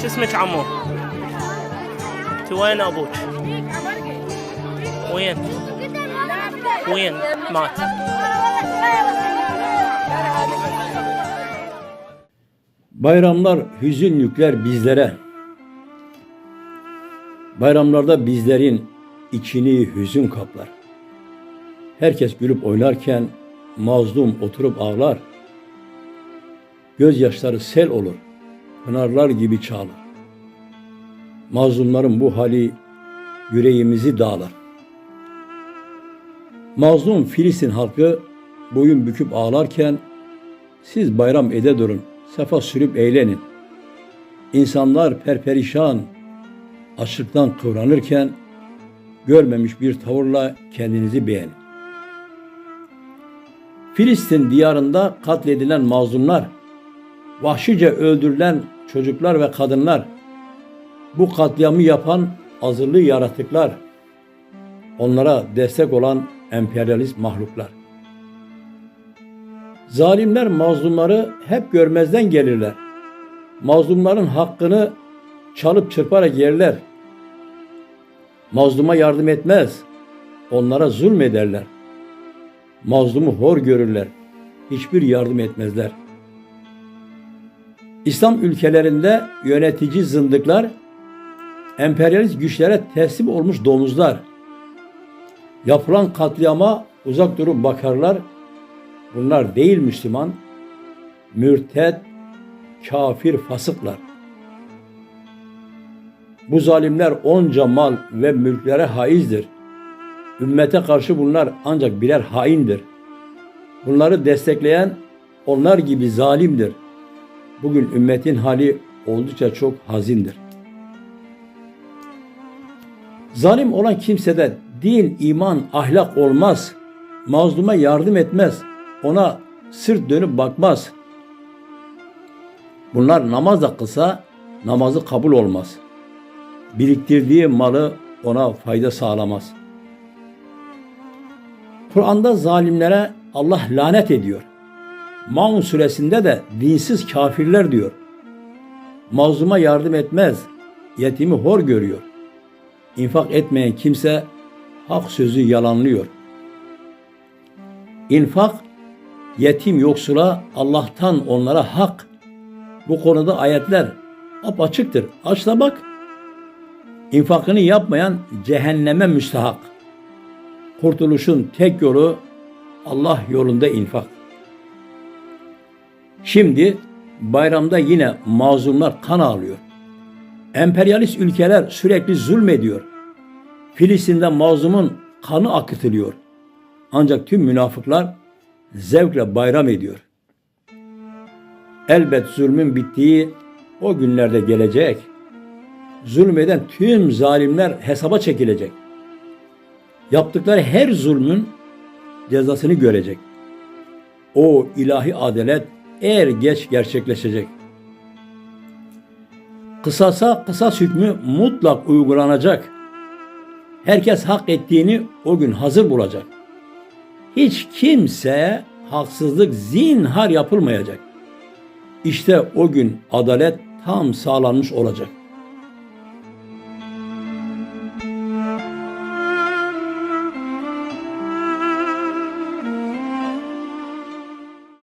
شو اسمك عمو؟ انت وين ابوك؟ وين؟ وين؟ مات Bayramlar hüzün yükler bizlere. Bayramlarda bizlerin içini hüzün kaplar. Herkes gülüp oynarken mazlum oturup ağlar. Gözyaşları sel olur, pınarlar gibi çağlar. Mazlumların bu hali yüreğimizi dağlar. Mazlum Filistin halkı boyun büküp ağlarken siz bayram ede durun, sefa sürüp eğlenin. İnsanlar perperişan, açlıktan kıvranırken görmemiş bir tavırla kendinizi beğenin. Filistin diyarında katledilen mazlumlar, vahşice öldürülen çocuklar ve kadınlar, bu katliamı yapan azırlı yaratıklar, onlara destek olan emperyalist mahluklar. Zalimler mazlumları hep görmezden gelirler. Mazlumların hakkını çalıp çırparak yerler. Mazluma yardım etmez. Onlara zulmederler. Mazlumu hor görürler. Hiçbir yardım etmezler. İslam ülkelerinde yönetici zındıklar, emperyalist güçlere teslim olmuş domuzlar. Yapılan katliama uzak durup bakarlar. Bunlar değil Müslüman, mürted, kafir, fasıklar. Bu zalimler onca mal ve mülklere haizdir. Ümmete karşı bunlar ancak birer haindir. Bunları destekleyen onlar gibi zalimdir. Bugün ümmetin hali oldukça çok hazindir. Zalim olan kimsede din, iman, ahlak olmaz. Mazluma yardım etmez. Ona sırt dönüp bakmaz. Bunlar namaz da kılsa namazı kabul olmaz. Biriktirdiği malı ona fayda sağlamaz. Kur'an'da zalimlere Allah lanet ediyor. Maun suresinde de dinsiz kafirler diyor. Mazluma yardım etmez, yetimi hor görüyor. İnfak etmeyen kimse hak sözü yalanlıyor. İnfak yetim yoksula Allah'tan onlara hak. Bu konuda ayetler apaçıktır. Aç da bak. İnfakını yapmayan cehenneme müstahak. Kurtuluşun tek yolu Allah yolunda infak. Şimdi bayramda yine mazlumlar kan ağlıyor. Emperyalist ülkeler sürekli zulmediyor. Filistin'de mazlumun kanı akıtılıyor. Ancak tüm münafıklar zevkle bayram ediyor. Elbet zulmün bittiği o günlerde gelecek. Zulmeden tüm zalimler hesaba çekilecek. Yaptıkları her zulmün cezasını görecek. O ilahi adalet er geç gerçekleşecek. Kısasa kısas hükmü mutlak uygulanacak. Herkes hak ettiğini o gün hazır bulacak. Hiç kimseye haksızlık zinhar yapılmayacak. İşte o gün adalet tam sağlanmış olacak.